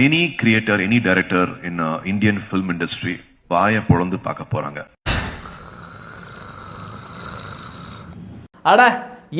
Any creator any director in Indian film industry வாயை பொழந்து பார்க்க போறாங்க. அட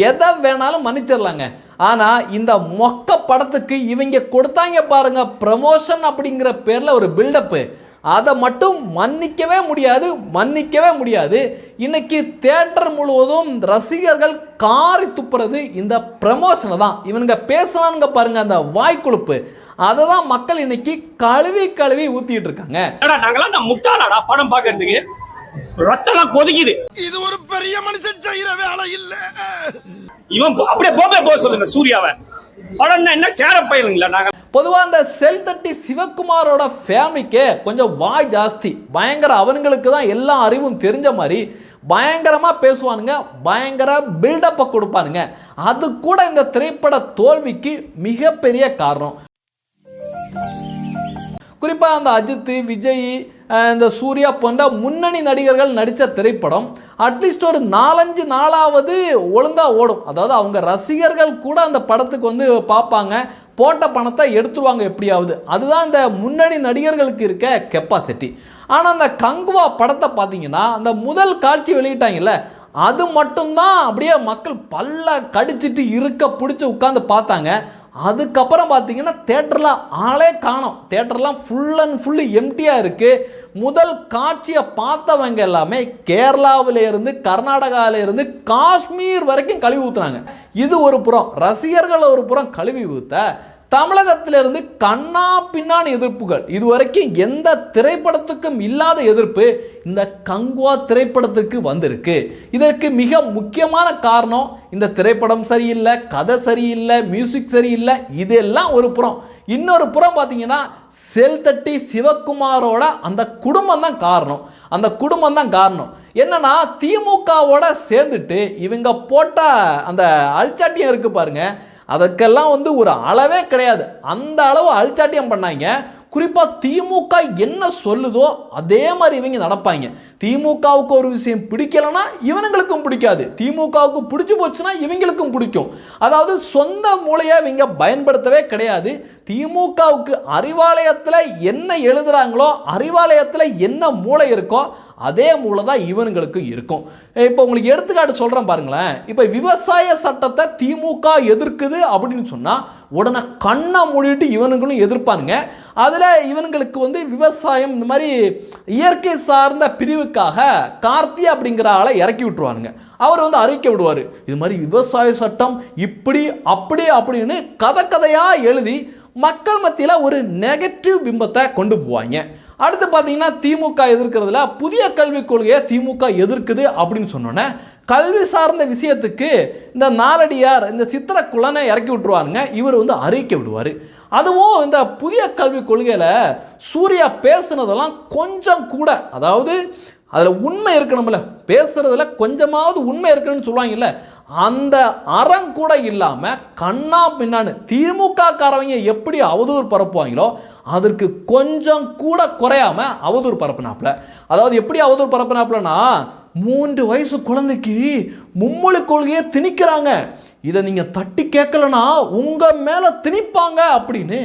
எதை வேணாலும் மன்னிச்சிடலாங்க. ஆனால் இந்த மொக்க படத்துக்கு இவங்க கொடுத்தாங்க பாருங்க ப்ரமோஷன் அப்படிங்கிற பேரில் ஒரு பில்டப்பு அதை மட்டும் மன்னிக்கவே முடியாது மன்னிக்கவே முடியாது. இன்னைக்கு தேட்டர் முழுவதும் ரசிகர்கள் காரி துப்புறது இந்த ப்ரமோஷனை தான். இவனுங்க பேசுனானுங்க பாருங்க அந்த வாய்க்குழுப்பு. அதை தான் மக்கள் இன்னைக்கு கழுவி கழுவி ஊத்திட்டு இருக்காங்க. நாங்களாம் முட்டாளாடா படம் பாக்குறதுக்கு ரத்தம்லாம் கொதிக்குது. இது ஒரு பெரிய மனுஷன் செய்யற வேலை இல்ல. இவன் போ- அப்படியே போபே போக சொல்லுங்க சூர்யாவை. படம் என்ன கேர பயிலுங்களா நாங்க பொதுவாக அந்த செல் தட்டி சிவகுமாரோட ஃபேமிலிக்கே கொஞ்சம் வாய் ஜாஸ்தி. பயங்கர அவனுங்களுக்கு தான் எல்லா அறிவும் தெரிஞ்ச மாதிரி பயங்கரமாக பேசுவானுங்க பயங்கர பில்டப்பை கொடுப்பானுங்க. அது கூட இந்த திரைப்பட தோல்விக்கு மிகப்பெரிய காரணம். குறிப்பாக அந்த அஜித் விஜய் இந்த சூர்யா போன்ற முன்னணி நடிகர்கள் நடித்த திரைப்படம் அட்லீஸ்ட் ஒரு நாலஞ்சு நாளாவது ஒழுங்காக ஓடும். அதாவது அவங்க ரசிகர்கள் கூட அந்த படத்துக்கு வந்து பார்ப்பாங்க. போட்ட பணத்தை எடுத்துருவாங்க எப்படியாவது. அதுதான் இந்த முன்னணி நடிகர்களுக்கு இருக்க கெப்பாசிட்டி ஆனால் அந்த கங்குவா படத்தை பார்த்தீங்கன்னா அந்த முதல் காட்சி வெளியிட்டாங்கல்ல அது மட்டும்தான் அப்படியே மக்கள் பல்ல கடிச்சிட்டு இருக்க பிடிச்சி உட்காந்து பார்த்தாங்க. அதுக்கப்புறம் பார்த்தீங்கன்னா தேட்டரில் ஆளே காணும். தேட்டர்லாம் ஃபுல் அண்ட் ஃபுல்லு எம்டியாக இருக்குது முதல் காட்சியை பார்த்தவங்க எல்லாமே கேரளாவிலேருந்து கர்நாடகாவிலேருந்து காஷ்மீர் வரைக்கும் கழுவி ஊற்றுனாங்க இது ஒரு புறம். ரசிகர்கள் ஒரு புறம் கழுவி ஊற்ற தமிழகத்திலிருந்து கண்ணா பின்னான எதிர்ப்புகள். இதுவரைக்கும் எந்த திரைப்படத்துக்கும் இல்லாத எதிர்ப்பு இந்த கங்குவா திரைப்படத்திற்கு வந்திருக்கு. இதற்கு மிக முக்கியமான காரணம் இந்த திரைப்படம் சரியில்லை கதை சரியில்லை மியூசிக் சரியில்லை இதெல்லாம் ஒரு புறம். இன்னொரு புறம் பார்த்தீங்கன்னா செல் தட்டி சிவகுமாரோட அந்த குடும்பம் தான் காரணம். அந்த குடும்பம் தான் காரணம். என்னன்னா திமுகவோட சேர்ந்துட்டு இவங்க போட்ட அந்த அல்சாட்டியம் இருக்கு பாருங்கள் அதற்கெல்லாம் வந்து ஒரு அளவே கிடையாது. அந்த அளவு அல்சாட்டியம் பண்ணாங்க. குறிப்பாக திமுக என்ன சொல்லுதோ அதே மாதிரி இவங்க நடப்பாங்க. திமுகவுக்கு ஒரு விஷயம் பிடிக்கலைன்னா இவனுங்களுக்கும் பிடிக்காது. திமுகவுக்கு பிடிச்சி போச்சுன்னா இவங்களுக்கும் பிடிக்கும். அதாவது சொந்த மூளையை இவங்க பயன்படுத்தவே கிடையாது. திமுகவுக்கு அறிவாலயத்தில் என்ன எழுதுகிறாங்களோ அறிவாலயத்தில் என்ன மூளை இருக்கோ அதே மூளை தான் இவனுங்களுக்கு இருக்கும். இப்போ உங்களுக்கு எடுத்துக்காட்டு சொல்கிறேன் பாருங்களேன். இப்போ விவசாய சட்டத்தை திமுக எதிர்க்குது அப்படின்னு சொன்னால் உடனே கண்ணை மூடிட்டு இவனுங்களும் எதிர்ப்பானுங்க. அதில் இவனுங்களுக்கு வந்து விவசாயம் இந்த மாதிரி இயற்கை சார்ந்த பிரிவுக்காக கார்த்தி அப்படிங்கிற ஆளை இறக்கி விட்டுருவானுங்க. அவர் வந்து அறிக்கை விடுவார். இது மாதிரி விவசாய சட்டம் இப்படி அப்படி அப்படின்னு கதை கதையாக எழுதி மக்கள் மத்தியில் ஒரு நெகட்டிவ் பிம்பத்தை கொண்டு போவாங்க. அடுத்து பார்த்தீங்கன்னா திமுக எதிர்க்கிறதுல புதிய கல்விக் கொள்கையை திமுக எதிர்க்குது அப்படின்னு சொன்னோன்னே கல்வி சார்ந்த விஷயத்துக்கு இந்த நாலடியார் இந்த சித்திர குலனை இறக்கி விட்டுருவாருங்க. இவர் வந்து அறிக்கை விடுவார். அதுவும் இந்த புதிய கல்விக் கொள்கையில் சூர்யா பேசுனதெல்லாம் கொஞ்சம் கூட அதாவது அதில் உண்மை இருக்கணும்ல பேசுறதுல கொஞ்சமாவது உண்மை இருக்கணும்னு சொல்லுவாங்கல்ல அந்த அறம் கூட இல்லாமல் கண்ணா பின்னான்னு திமுக காரவங்க எப்படி அவதூறு பரப்புவாங்களோ அதற்கு கொஞ்சம் கூட குறையாம அவதூறு பரப்புனாப்புல. அதாவது எப்படி அவதூறு பரப்புனாப்புலனா மூன்று வயசு குழந்தைக்கு மும்மொழி கொள்கையை திணிக்கிறாங்க. இதை நீங்கள் தட்டி கேட்கலனா உங்கள் மேலே திணிப்பாங்க அப்படின்னு.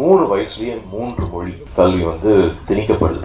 மூணு வயசுலயே மூன்று மொழி கல்வி வந்து திணிக்கப்படுது.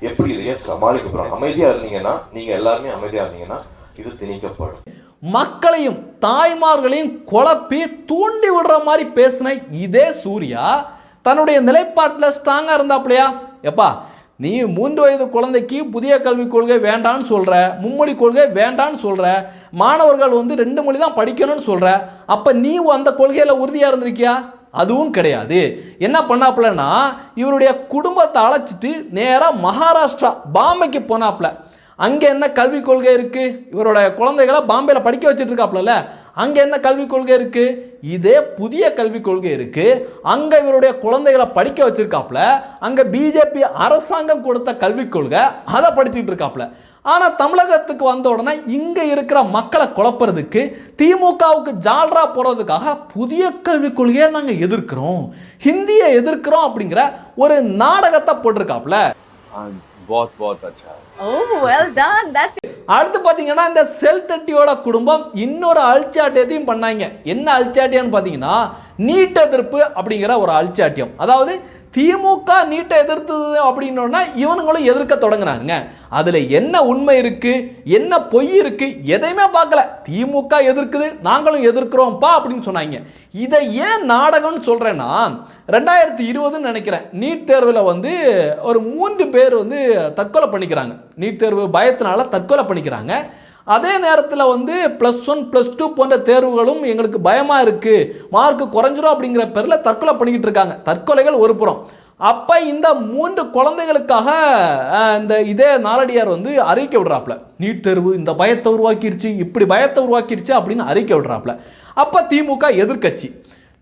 எப்படி இதையே சமாளிக்க போறாங்க? அமைதியா இருந்தீங்கன்னா நீங்க எல்லாருமே அமைதியா இருந்தீங்கன்னா இது திணிக்கப்படும். மக்களையும் தாய்மார்களையும் குழப்பி தூண்டி விடுற மாதிரி பேசின இதே சூர்யா தன்னுடைய நிலைப்பாட்டில் ஸ்ட்ராங்காக இருந்தாப்லையா எப்பா நீ மூன்று வயது குழந்தைக்கு புதிய கல்விக் கொள்கை வேண்டான்னு சொல்கிற மும்மொழி கொள்கை வேண்டான்னு சொல்கிற மாணவர்கள் வந்து ரெண்டு மொழி தான் படிக்கணும்னு சொல்கிற அப்போ நீ அந்த கொள்கையில் உறுதியாக இருந்திருக்கியா? அதுவும் கிடையாது. என்ன பண்ணாப்புலன்னா இவருடைய குடும்பத்தை அழைச்சிட்டு நேராக மகாராஷ்டிரா பாம்பேக்கு போனாப்புல. அங்கே என்ன கல்விக் கொள்கை இருக்குது இவரோட குழந்தைகளை பாம்பேல படிக்க வச்சுட்டு இருக்காப்புல அங்கே என்ன கல்விக் கொள்கை இருக்குது இதே புதிய கல்விக் கொள்கை இருக்குது அங்கே இவருடைய குழந்தைகளை படிக்க வச்சிருக்காப்புல அங்கே பிஜேபி அரசாங்கம் கொடுத்த கல்விக் கொள்கை அதை படிச்சுட்டு இருக்காப்புல ஆனால் தமிழகத்துக்கு வந்த உடனே இங்கே இருக்கிற மக்களை குழப்புறதுக்கு திமுகவுக்கு ஜால்ரா போகிறதுக்காக புதிய கல்விக் கொள்கையை நாங்கள் எதிர்க்கிறோம் ஹிந்தியை எதிர்க்கிறோம் அப்படிங்கிற ஒரு நாடகத்தை போட்டிருக்காப்புல बहुत बहुत अच्छा है அடுத்து பார்த்தீங்கன்னா இந்த செல் தட்டியோட குடும்பம் இன்னொரு அழிச்சாட்டியத்தையும் பண்ணாங்க. என்ன அழிச்சாட்டியம்னு பார்த்தீங்கன்னா நீட் எதிர்ப்பு அப்படிங்கிற ஒரு அழிச்சாட்டியம் அதாவது திமுக நீட்டை எதிர்த்தது அப்படின்னா இவனுங்களும் எதிர்க்க தொடங்குனாங்க அதில் என்ன உண்மை இருக்கு என்ன பொய் இருக்கு எதையுமே பார்க்கல. திமுக எதிர்க்குது நாங்களும் எதிர்க்கிறோம்ப்பா அப்படின்னு சொன்னாங்க. இதை ஏன் நாடகம்னு சொல்கிறேன்னா ரெண்டாயிரத்தி இருபதுன்னு நினைக்கிறேன் நீட் தேர்வில் வந்து ஒரு மூன்று பேர் வந்து தற்கொலை பண்ணிக்கிறாங்க. நீட் தேர்வு பயத்தினால தற்கொலை பண்ணிக்கிறாங்க. அதே நேரத்தில் வந்து ப்ளஸ் ஒன் ப்ளஸ் டூ போன்ற தேர்வுகளும் எங்களுக்கு பயமாக இருக்குது மார்க் குறைஞ்சிரும் அப்படிங்கிற பேரில் தற்கொலை பண்ணிக்கிட்டு இருக்காங்க. தற்கொலைகள் ஒரு புறம். அப்போ இந்த மூன்று குழந்தைகளுக்காக இந்த இதே நாலடியார் வந்து அறிக்கை விடுறாப்புல. நீட் தேர்வு இந்த பயத்தை உருவாக்கிருச்சு இப்படி பயத்தை உருவாக்கிருச்சு அப்படின்னு அறிக்கை விடுறாப்புல. அப்போ திமுக எதிர்க்கட்சி.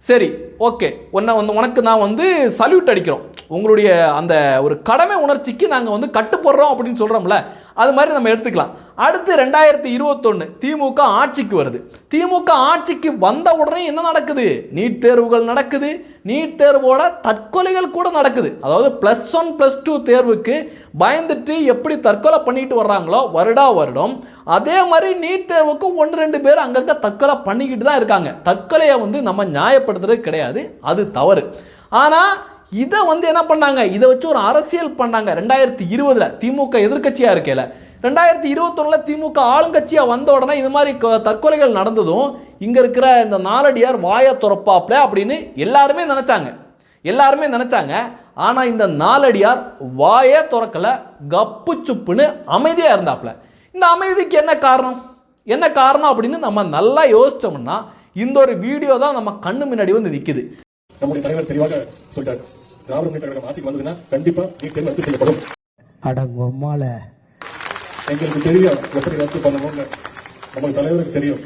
சரி ஓகே உன்னை வந்து உனக்கு நான் வந்து சல்யூட் அடிக்கிறோம். உங்களுடைய அந்த ஒரு கடமை உணர்ச்சிக்கு நாங்கள் வந்து கட்டு போடுறோம் அப்படின்னு சொல்கிறோம்ல அது மாதிரி நம்ம எடுத்துக்கலாம். அடுத்து ரெண்டாயிரத்தி இருபத்தொன்று திமுக ஆட்சிக்கு வருது. திமுக ஆட்சிக்கு வந்த உடனே என்ன நடக்குது? நீட் தேர்வுகள் நடக்குது. நீட் தேர்வோட தற்கொலைகள் கூட நடக்குது. அதாவது ப்ளஸ் ஒன் ப்ளஸ் டூ தேர்வுக்கு பயந்துட்டு எப்படி தற்கொலை பண்ணிட்டு வர்றாங்களோ வருடா வருடம் அதே மாதிரி நீட் தேர்வுக்கு ஒன்று ரெண்டு பேர் அங்கங்கே தற்கொலை பண்ணிக்கிட்டு தான் இருக்காங்க. தற்கொலையை வந்து நம்ம நியாயப்படுத்துறது கிடையாது. அது தவறு. ஆனால் இதை வந்து என்ன பண்ணாங்க? இதை வச்சு ஒரு அரசியல் பண்ணாங்க. ரெண்டாயிரத்தி இருபதில் திமுக எதிர்க்கட்சியாக இருக்கையில். ரெண்டாயிரத்தி இருபத்தொன்னில் திமுக ஆளுங்கட்சியாக வந்த உடனே இது மாதிரி க- தற்கொலைகள் நடந்ததும் இங்கே இருக்கிற இந்த நாலடியார் வாயை துறப்பாப்ல அப்படின்னு எல்லாருமே நினச்சாங்க. எல்லாருமே நினச்சாங்க. ஆனால் இந்த நாலடியார் வாயே துறக்கலை கப்பு சுப்புன்னு அமைதியாக இருந்தாப்ல. இந்த அமைதிக்கு என்ன காரணம்? என்ன காரணம் அப்படின்னு நம்ம நல்லா யோசிச்சோம்னா இந்த ஒரு வீடியோ தான் நம்ம கண்ணு முன்னாடி வந்து நிற்குது நம்முடைய தலைவர் தெளிவாக சொல்லிட்டார் திராவிட முன்னேற்ற கழகம் ஆட்சிக்கு வந்ததுன்னா கண்டிப்பா நீட் தேர்வு ரத்து செய்யப்படும். அடங்கொம்மால எங்களுக்கு தெரியும் எப்படி ரத்து பண்ணணும்னு நம்ம தலைவருக்கு தெரியும்.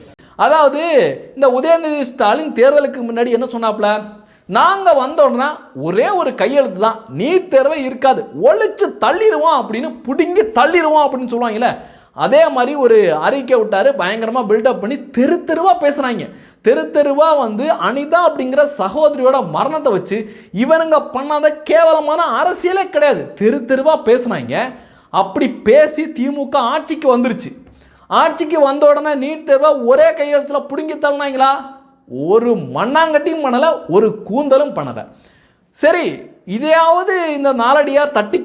அதாவது இந்த உதயநிதி ஸ்டாலின் தேர்தலுக்கு முன்னாடி என்ன சொன்னாப்ல நாங்கள் வந்த உடனே ஒரே ஒரு கையெழுத்து தான் நீட் தேர்வே இருக்காது. ஒழிச்சு தள்ளிடுவோம் அப்படின்னு பிடுங்கி தள்ளிடுவோம் அப்படின்னு சொல்லுவாங்கல்ல? அதே மாதிரி ஒரு அறிக்கை விட்டார் பயங்கரமாக பில்டப் பண்ணி தெரு தெருவாக பேசுகிறாங்க தெரு தெருவாக வந்து அனிதா அப்படிங்கிற சகோதரியோட மரணத்தை வச்சு இவனுங்க பண்ணாத கேவலமான அரசியலே கிடையாது. தெரு தெருவாக பேசுனாங்க. அப்படி பேசி திமுக ஆட்சிக்கு வந்துருச்சு. ஆட்சிக்கு வந்த உடனே நீட் தேர்வை ஒரே கையெழுத்தில் பிடுங்கி தள்ளினாங்களா? ஒரு மண்ணாங்கட்டியும் பண்ணலை ஒரு கூந்தலும் பண்ணலை. சரி இதையாவது இந்த நாலடியார் தட்டி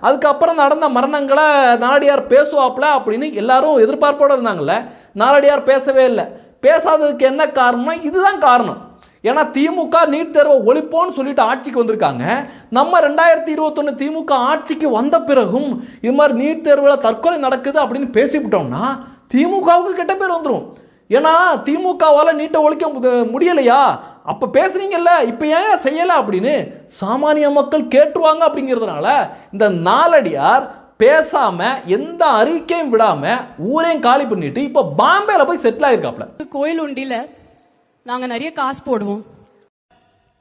அதுக்கப்புறம் நடந்த மரணங்களை நாலடியார் பேசுவாப்ல அப்படின்னு எல்லாரும் எதிர்பார்ப்போடு இருந்தாங்கல்ல நாலடியார் பேசவே இல்லை. பேசாததுக்கு என்ன காரணம் இதுதான் காரணம். ஏன்னா திமுக நீட் தேர்வை ஒழிப்போன்னு சொல்லிட்டு ஆட்சிக்கு வந்திருக்காங்க. நம்ம ரெண்டாயிரத்தி இருபத்தொன்று திமுக ஆட்சிக்கு வந்த பிறகும் இது மாதிரி நீட் தேர்வில் தற்கொலை நடக்குது அப்படின்னு பேசிவிட்டோம்னா திமுகவுக்கு கெட்ட பேர் வந்துடும் ஏன்னா திமுகவால் நீட்டை ஒழிக்க முடியலையா? அப்போ பேசுறீங்கல்ல இப்போ ஏன் செய்யலை அப்படின்னு? சாமானிய மக்கள் கேட்டுருவாங்க அப்படிங்கிறதுனால இந்த நாலடியார் பேசாம எந்த அறிக்கையும் விடாம ஊரையும் காலி பண்ணிட்டு இப்போ பாம்பேல போய் செட்டில் ஆயிருக்காப்ல. கோயில் உண்டியில நாங்க நிறைய காசு போடுவோம்.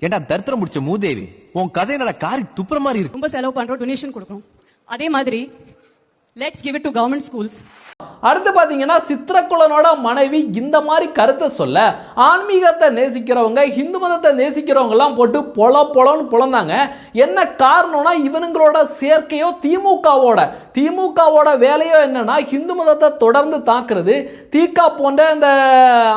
ஏண்டா தரித்திரம் முடிச்ச மூதேவி உன் கதை நல்ல காரி துப்புற மாதிரி இருக்கு. ரொம்ப செலவு பண்றோம் டொனேஷன் கொடுக்குறோம் அதே மாதிரி let's give it to government schools அடுத்து பார்த்தீங்கன்னா சித்திரக்குளனோட மனைவி இந்த மாதிரி கருத்தை சொல்ல ஆன்மீகத்தை நேசிக்கிறவங்க ஹிந்து மதத்தை நேசிக்கிறவங்கலாம் போட்டு பொல பொலன்னு பொழந்தாங்க என்ன காரணம்னா இவனுங்களோட சேர்க்கையோ திமுகவோட திமுகவோட வேலையோ என்னன்னா ஹிந்து மதத்தை தொடர்ந்து தாக்குறது. தீகா போன்ற இந்த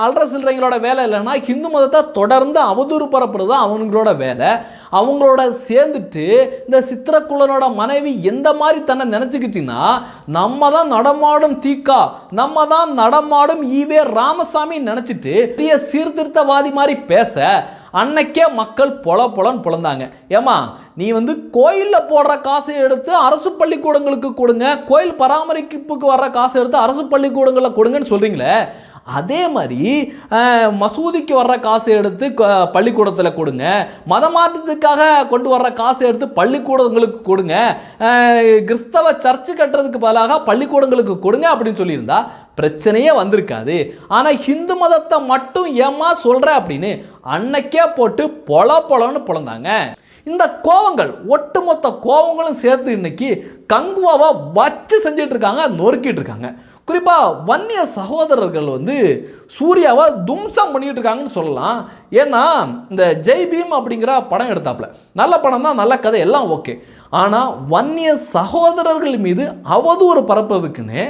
அல்ற சில்லறைங்களோட வேலை இல்லைன்னா ஹிந்து மதத்தை தொடர்ந்து அவதூறு பரப்புறது தான் அவங்களோட வேலை. அவங்களோட சேர்ந்துட்டு இந்த சித்திரக்குள்ளனோட மனைவி எந்த மாதிரி தன்னை நினச்சிக்கிச்சின்னா நம்ம தான் நடமாடும் தீக்கா நம்ம தான் நடமாடும் ஈவே ராமசாமி நினச்சிட்டு பெரிய சீர்திருத்தவாதி மாதிரி பேச அன்னைக்கே மக்கள் பொல பொலன்னு புலந்தாங்க. ஏமா நீ வந்து கோயிலில் போடுற காசை எடுத்து அரசு பள்ளிக்கூடங்களுக்கு கொடுங்க. கோயில் பராமரிப்புக்கு வர்ற காசை எடுத்து அரசு பள்ளிக்கூடங்களில் கொடுங்கன்னு சொல்கிறீங்களே அதே மாதிரி மசூதிக்கு வர்ற காசை எடுத்து க- பள்ளிக்கூடத்தில் கொடுங்க. மத மாற்றத்துக்காக கொண்டு வர்ற காசை எடுத்து பள்ளிக்கூடங்களுக்கு கொடுங்க. கிறிஸ்தவ சர்ச்சு கட்டுறதுக்கு பதிலாக பள்ளிக்கூடங்களுக்கு கொடுங்க அப்படின்னு சொல்லியிருந்தா பிரச்சனையே வந்திருக்காது. ஆனால் ஹிந்து மதத்தை மட்டும் ஏமா சொல்கிற அப்படின்னு அன்னைக்கே போட்டு பொல பொலன்னு பிறந்தாங்க இந்த கோவங்கள் ஒட்டுமொத்த கோவங்களும் சேர்த்து இன்னைக்கு கங்குவாவை வச்சு செஞ்சுட்டு இருக்காங்க நொறுக்கிட்டு இருக்காங்க. குறிப்பாக வன்னிய சகோதரர்கள் வந்து சூர்யாவை தும்சம் பண்ணிட்டு இருக்காங்கன்னு சொல்லலாம். ஏன்னா இந்த ஜெய் பீம் அப்படிங்கிற படம் எடுத்தாப்புல. நல்ல படம் தான் நல்ல கதை எல்லாம் ஓகே. ஆனால் வன்னிய சகோதரர்கள் மீது அவதூறு பரப்புறதுக்குன்னு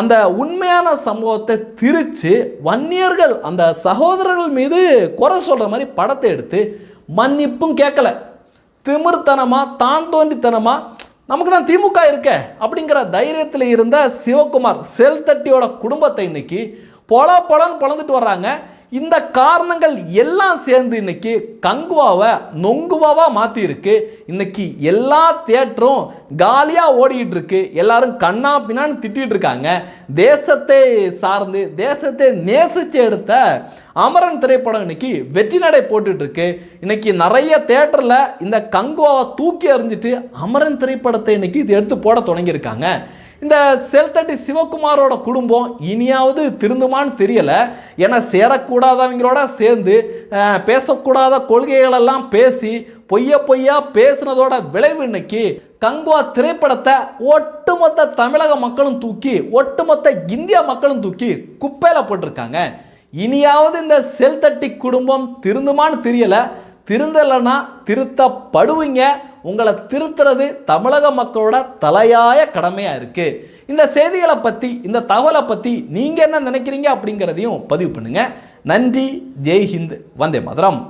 அந்த உண்மையான சம்பவத்தை திரிச்சு வன்னியர்கள் அந்த சகோதரர்கள் மீது குறை சொல்கிற மாதிரி படத்தை எடுத்து மன்னிப்பும் கேட்கல. திமிர்த்தனமாக தான் தோன்றித்தனமாக நமக்கு தான் திமுக இருக்கே அப்படிங்கிற தைரியத்தில் இருந்த சிவகுமார் செல் தட்டியோட குடும்பத்தை இன்னைக்கு பொல பொலன்னு பொழந்துட்டு வர்றாங்க. இந்த காரணங்கள் எல்லாம் சேர்ந்து இன்னைக்கு கங்குவாவை நொங்குவாவாக மாற்றியிருக்கு இன்னைக்கு எல்லா தேட்டரும் காலியாக ஓடிக்கிட்டு இருக்கு எல்லாரும் கண்ணா பின்னான்னு திட்டிகிட்டு இருக்காங்க தேசத்தை சார்ந்து தேசத்தை நேசிச்சு எடுத்த அமரன் திரைப்படம் இன்னைக்கு வெற்றி நடை போட்டுட்டு இருக்கு இன்னைக்கு நிறைய தேட்டரில் இந்த கங்குவாவை தூக்கி எறிஞ்சிட்டு அமரன் திரைப்படத்தை இன்னைக்கு இது எடுத்து போட தொடங்கியிருக்காங்க. இந்த செல்தட்டி சிவகுமாரோட குடும்பம் இனியாவது திருந்துமான்னு தெரியல. ஏன்னா சேரக்கூடாதவங்களோட சேர்ந்து பேசக்கூடாத கொள்கைகளெல்லாம் பேசி பொய்ய பொய்யா பேசுனதோட விளைவு இன்னைக்கு கங்குவா திரைப்படத்தை ஒட்டுமொத்த தமிழக மக்களும் தூக்கி ஒட்டுமொத்த இந்திய மக்களும் தூக்கி குப்பையில் போட்டிருக்காங்க. இனியாவது இந்த செல் தட்டி குடும்பம் திருந்துமான்னு தெரியல. திருந்தலைன்னா திருத்தப்படுவீங்க. உங்களை திருத்துறது தமிழக மக்களோட தலையாய கடமையாக இருக்குது இந்த செய்திகளை பற்றி இந்த தகவலை பற்றி நீங்கள் என்ன நினைக்கிறீங்க அப்படிங்கிறதையும் பதிவு பண்ணுங்கள் நன்றி ஜெய்ஹிந்த் வந்தே மதுரம்.